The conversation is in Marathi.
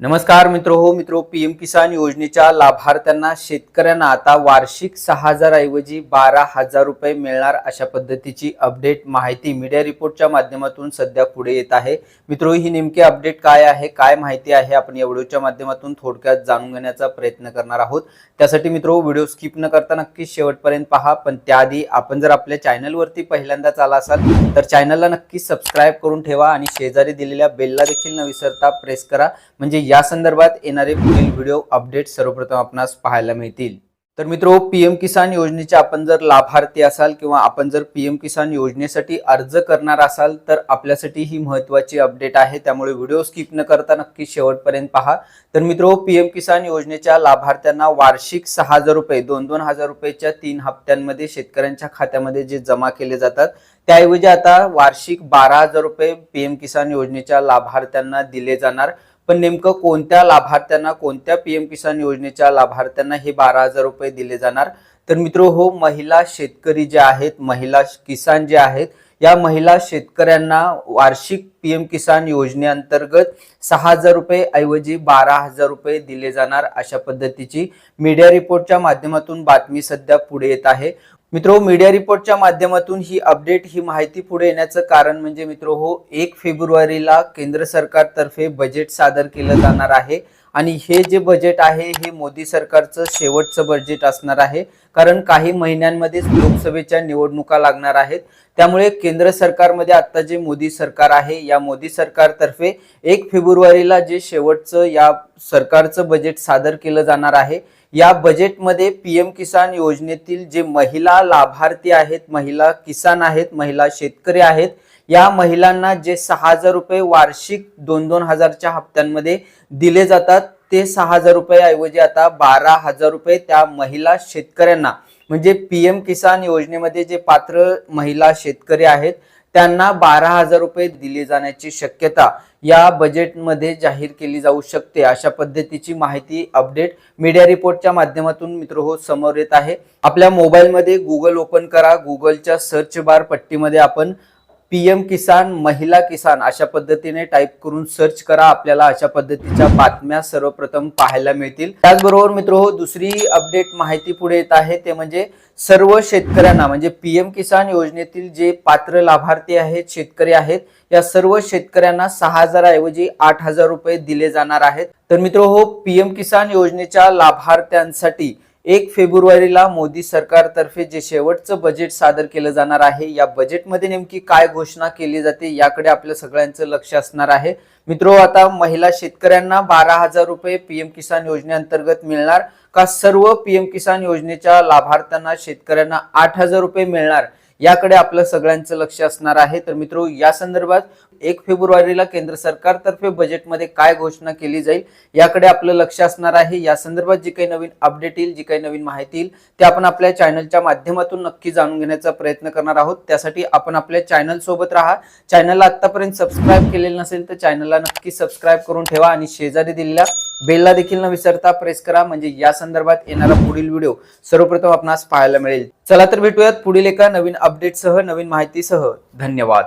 नमस्कार मित्र हो मित्रो पीएम किसान योजनेच्या लाभार्थ्यांना शेतकऱ्यांना आता वार्षिक सहा हजार ऐवजी बारा हजार रुपये मिळणार अशा पद्धतीची अपडेट माहिती मीडिया रिपोर्टच्या माध्यमातून सध्या पुढे येत आहे. मित्रो ही नेमकी अपडेट काय आहे काय माहिती आहे आपण या व्हिडिओच्या माध्यमातून थोडक्यात जाणून घेण्याचा प्रयत्न करणार आहोत. त्यासाठी मित्रो व्हिडिओ स्किप न करता नक्कीच शेवटपर्यंत पहा पण त्याआधी आपण जर आपल्या चॅनलवरती पहिल्यांदाच आला असाल तर चॅनलला नक्की सबस्क्राईब करून ठेवा आणि शेजारी दिलेल्या बेलला देखील न विसरता प्रेस करा. म्हणजे या संदर्भात येणारे पुढील व्हिडिओ अपडेट सर्वप्रथम आपणास पाहायला मिळतील. तर मित्रो पीएम किसान योजनेचे आपण जर लाभार्थी असाल किंवा आपण जर पीएम किसान योजनेसाठी अर्ज करणार असाल तर आपल्यासाठी ही महत्वाची अपडेट आहे. त्यामुळे व्हिडिओ स्किप न करता नक्की शेवटपर्यंत पहा. तर मित्रो पीएम किसान योजनेच्या लाभार्थ्यांना वार्षिक सहा हजार रुपये दोन दोन हजार रुपयेच्या तीन हप्त्यांमध्ये शेतकऱ्यांच्या खात्यामध्ये जे जमा केले जातात त्याऐवजी आता वार्षिक बारा हजार रुपये पीएम किसान योजनेच्या लाभार्थ्यांना दिले जाणार. पण नेमकं कोणत्या लाभार्थ्यांना कोणत्या पीएम किसान योजनेच्या लाभार्थ्यांना हे बारा हजार रुपये दिले जाणार? तर मित्रो हो महिला शेतकरी जे आहेत महिला किसान जे आहेत या महिला शेतकऱ्यांना वार्षिक पीएम किसान योजनेअंतर्गत सहा हजार रुपये ऐवजी बारा हजार रुपये दिले जाणार अशा पद्धतीची मीडिया रिपोर्टच्या माध्यमातून बातमी सध्या पुढे येत आहे. मित्रो मीडिया रिपोर्टच्या माध्यमातून ही अपडेट ही माहिती पुढे येण्याचं कारण म्हणजे मित्रो हो एक फेब्रुवारीला केंद्र सरकारतर्फे बजेट सादर केलं जाणार आहे. आणि हे जे बजेट आहे हे मोदी सरकारचं शेवटचं बजेट असणार आहे. कारण काही महिन्यांमध्येच लोकसभेच्या निवडणुका लागणार आहेत. त्यामुळे केंद्र सरकारमध्ये आता जे मोदी सरकार आहे या मोदी सरकारतर्फे एक फेब्रुवारीला जे शेवटचं या सरकारचं बजेट सादर केलं जाणार आहे या बजेटमध्ये पी एम किसान योजनेतील जे महिला लाभार्थी आहेत महिला किसान आहेत महिला शेतकरी आहेत या महिलांना जे सहा हजार रुपये वार्षिक दोन दोन हजारच्या हप्त्यांमध्ये दिले जातात ते सहा हजार रुपयाऐवजी आता बारा हजार रुपये त्या महिला शेतकऱ्यांना. म्हणजे पी एम किसान योजनेमध्ये जे पात्र महिला शेतकरी आहेत त्यांना बारा हजार रुपये दिले जाण्याची शक्यता या बजेटमध्ये जाहीर केली जाऊ शकते. अशा पद्धतीची माहिती अपडेट मीडिया रिपोर्टच्या माध्यमातून मित्र हो समोर येत आहे. आपल्या मोबाईलमध्ये गुगल ओपन करा. गुगलच्या सर्च बार पट्टीमध्ये आपण पीएम किसान महिला किसान अशा पद्धतीने टाईप करून सर्च करा. आपल्याला अशा पद्धतीच्या बातम्या सर्वप्रथम पाहायला मिळतील. त्याचबरोबर मित्र हो दुसरी अपडेट माहिती पुढे येत आहे. ते म्हणजे सर्व शेतकऱ्यांना म्हणजे पीएम किसान योजनेतील जे पात्र लाभार्थी आहेत शेतकरी आहेत या सर्व शेतकऱ्यांना सहा हजाराऐवजी आठ हजार रुपये दिले जाणार आहेत. तर मित्र हो पीएम किसान योजनेच्या लाभार्थ्यांसाठी एक फेब्रुवारीला मोदी सरकारतर्फे जे शेवटचं बजेट सादर केलं जाणार आहे या बजेटमध्ये नेमकी काय घोषणा केली जाते याकडे आपल्या सगळ्यांचं लक्ष असणार आहे. मित्रो आता महिला शेतकऱ्यांना बारा हजार रुपये पीएम किसान योजनेअंतर्गत मिळणार का सर्व पीएम किसान योजनेच्या लाभार्थ्यांना शेतकऱ्यांना आठ हजार रुपये मिळणार याकडे आपलं सगळ्यांचं लक्ष असणार आहे. तर मित्रो या संदर्भात एक फेब्रुवारीला केंद्र सरकारतर्फे बजेटमध्ये काय घोषणा केली जाईल याकडे आपलं लक्ष असणार आहे. या संदर्भात जी काही नवीन अपडेट येईल जी काही नवीन माहिती येईल ते आपण आपल्या चॅनलच्या माध्यमातून नक्की जाणून घेण्याचा प्रयत्न करणार आहोत. त्यासाठी आपण आपल्या चॅनल सोबत राहा. चॅनलला आतापर्यंत सबस्क्राईब केलेलं नसेल तर चॅनलला नक्की सबस्क्राईब करून ठेवा आणि शेजारी दिलेल्या बेलला देखील न विसरता प्रेस करा. म्हणजे या संदर्भात येणारा पुढील व्हिडिओ सर्वप्रथम आपणास पाहायला मिळेल. चला तर भेटूयात पुढील एका नवीन अपडेटसह नवीन माहितीसह. धन्यवाद.